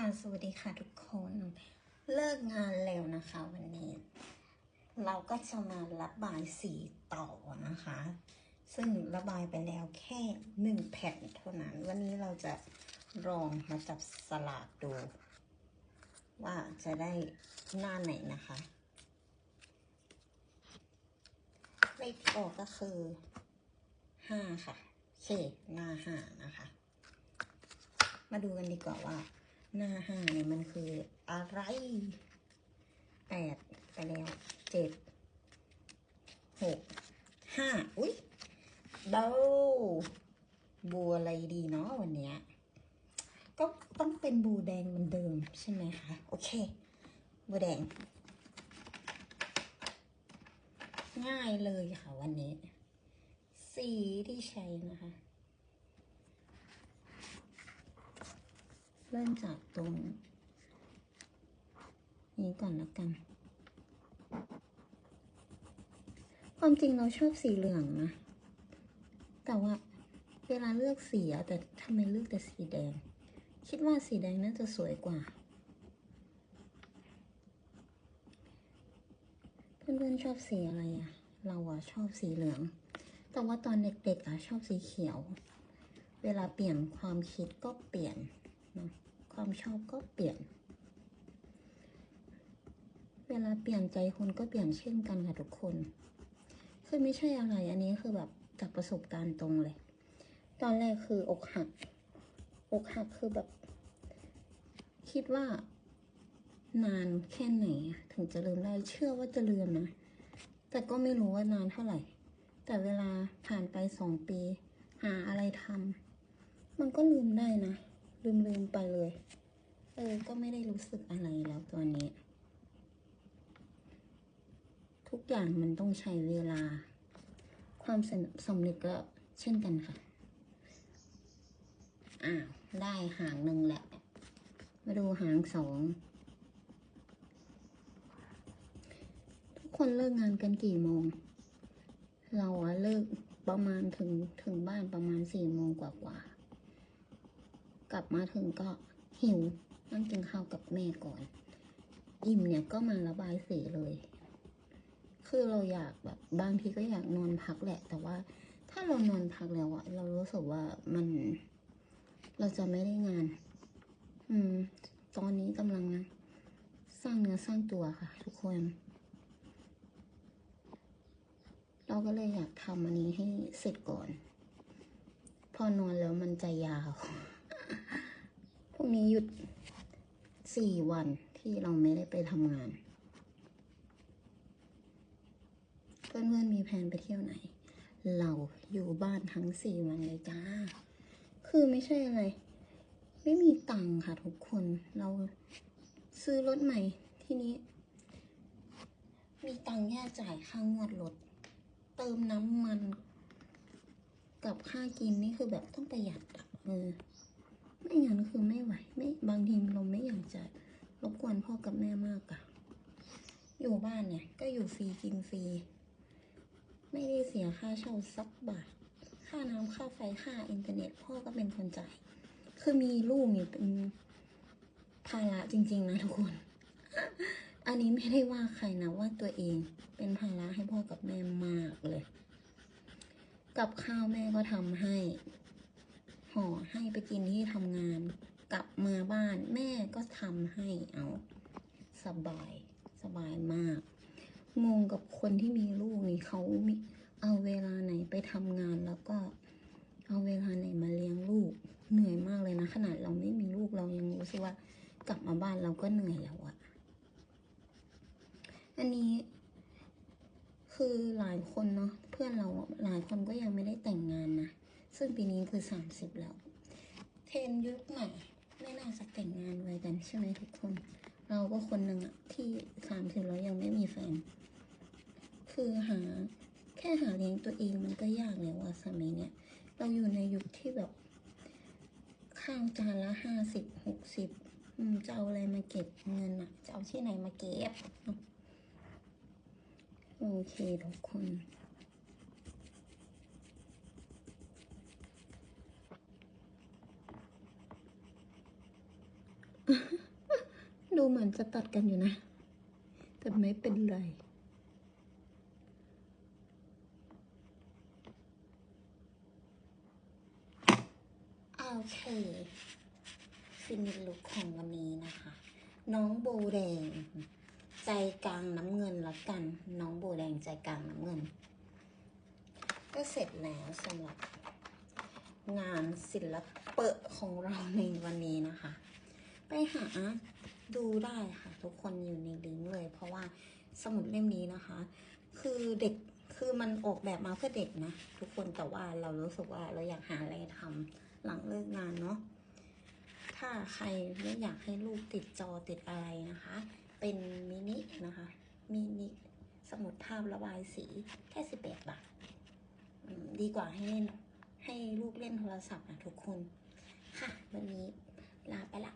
ค่ะสวัสดีค่ะทุกคน เลิกงานแล้วนะคะวันนี้ เราก็จะมาระบายสีต่อนะคะ ซึ่งระบายไปแล้วแค่หนึ่งแผ่นเท่านั้น วันนี้เราจะลองมาจับสลากดู ว่าจะได้หน้าไหนนะคะเลขที่ออกก็คือห้าค่ะ โอเค หน้าห้านะคะ มาดูกันดีกว่าว่า หน้าห้าเนี่ยมันคืออะไรแปดไปแล้วเจ็ดหกห้าอุ้ยเบาบูอะไรดีเนาะวันเนี้ยก็ต้องเป็นบูแดงเหมือนเดิมใช่ไหมคะโอเคบูแดง ง่ายเลยค่ะวันนี้ สีที่ใช้นะคะ เริ่มจากตรงนี้ก่อนแล้วกัน ความจริงเราชอบสีเหลืองนะ แต่ว่าเวลาเลือกสีอะแต่ทำไมเลือกแต่สีแดง คิดว่าสีแดงน่าจะสวยกว่า เพื่อนๆชอบสีอะไรอะเราอะชอบสีเหลือง แต่ว่าตอนเด็กๆอะชอบสีเขียว เวลาเปลี่ยนความคิดก็เปลี่ยน ความชอบก็เปลี่ยน เวลาเปลี่ยนใจคนก็เปลี่ยนเช่นกันค่ะทุกคนคือไม่ใช่อะไรอันนี้คือแบบจากประสบการณ์ตรงเลย ตอนแรกคืออกหัก อกหักคือแบบ คิดว่านานแค่ไหนถึงจะลืมได้เชื่อว่าจะลืมนะ แต่ก็ไม่รู้ว่านานเท่าไหร่ แต่เวลาผ่านไปสองปี หาอะไรทำมันก็ลืมได้นะ ลืมลืมไปเลย เออ ก็ไม่ได้รู้สึกอะไรแล้วตอนนี้ ทุกอย่างมันต้องใช้เวลา ความสนสำนึกก็เช่นกันค่ะ อ้าว ได้หางหนึ่งแหละ มาดูหางสอง ทุกคนเลิกงานกันกี่โมง เราอะเลิกประมาณถึงถึงบ้านประมาณสี่โมงกว่าๆ กลับมาถึงก็หิวนั่งกินข้าวกับแม่ก่อน อิ่มเนี่ยก็มาระบายสีเลย คือเราอยากแบบบางทีก็อยากนอนพักแหละ แต่ว่าถ้าเรานอนพักแล้วอะเรารู้สึกว่ามันเราจะไม่ได้งาน อืม ตอนนี้กำลังสร้างเนื้อสร้างตัวค่ะ ทุกคน เราก็เลยอยากทำอันนี้ให้เสร็จก่อน พอนอนแล้วมันจะยาว รุ่งนี้หยุดสี่วันที่เราไม่ได้ไปทำงาน เพื่อนๆมีแผนไปเที่ยวไหน เราอยู่บ้านทั้งสี่วันเลยจ้า คือไม่ใช่อะไร ไม่มีตังค่ะทุกคน เราซื้อรถใหม่ที่นี้ มีตังค์แค่จ่ายค่างวดรถ เติมน้ำมัน กับค่ากินนี่คือแบบต้องประหยัดอะเออ ไม่งั้นคือไม่ไหวไม่บางทีเราไม่อยากจะรบกวนพ่อกับแม่มากอะอยู่บ้านเนี่ย ก็อยู่ฟรีกินฟรีไม่ได้เสียค่าเช่าสักบาท ค่าน้ำค่าไฟค่าอินเทอร์เน็ต พ่อก็เป็นคนจ่าย คือมีลูกนี่เป็นภาระจริง ๆ นะทุกคน อันนี้ไม่ได้ว่าใครนะว่าตัวเองเป็นภาระให้พ่อกับแม่มากเลย กับข้าวแม่ก็ทำให้ ห่อให้ไปกินที่ทำงาน กลับมาบ้านแม่ก็ทำให้เอาสบายสบายมาก งงกับคนที่มีลูกนี่เขามีเอาเวลาไหนไปทำงานแล้วก็เอาเวลาไหนมาเลี้ยงลูกเหนื่อยมากเลยนะ ขนาดเราไม่มีลูกเรายังรู้สึกว่ากลับมาบ้านเราก็เหนื่อยแล้วอะอันนี้คือหลายคนเนาะเพื่อนเราหลายคนก็ยังไม่ได้แต่งงานนะ ซึ่งปีนี้คือสามสิบแล้ว เทรนยุคใหม่ ไม่น่าจะแต่งงานไว้กันใช่ไหมทุกคน เราก็คนหนึ่งอะที่สามสิบแล้วยังไม่มีแฟน คือหาแค่หาเลี้ยงตัวเองมันก็ยากแล้วอะสมัยเนี้ย เราอยู่ในยุคที่แบบ ข้าวจานละห้าสิบหกสิบจะเอาอะไรมาเก็บเงินอะจะเอาที่ไหนมาเก็บ โอเคทุกคน ดู เหมือนจะตัดกันอยู่นะ แต่ไม่เป็นไร โอเค ฟินิชลุคของวันนี้นะคะ น้องโบแดง ใจกลางน้ำเงินละกัน น้องโบแดงใจกลางน้ำเงิน ก็เสร็จแล้วสำหรับงานศิลปะของเราในวันนี้นะคะ ไปหา ดูได้ค่ะ ทุกคนอยู่ในลิงก์เลย เพราะว่าสมุดเล่มนี้นะคะ คือเด็กคือมันออกแบบมาเพื่อเด็กนะ ทุกคนแต่ว่าเรารู้สึกว่าเราอยากหาอะไรทำหลังเลิกงานเนาะถ้าใครไม่อยากให้ลูกติดจอติดอะไรนะคะ เป็นมินินะคะมินิสมุดภาพระบายสีแค่สิบแปดบาทดีกว่าให้เล่นให้ลูกเล่นโทรศัพท์นะทุกคน ค่ะ วันนี้ลาไปละ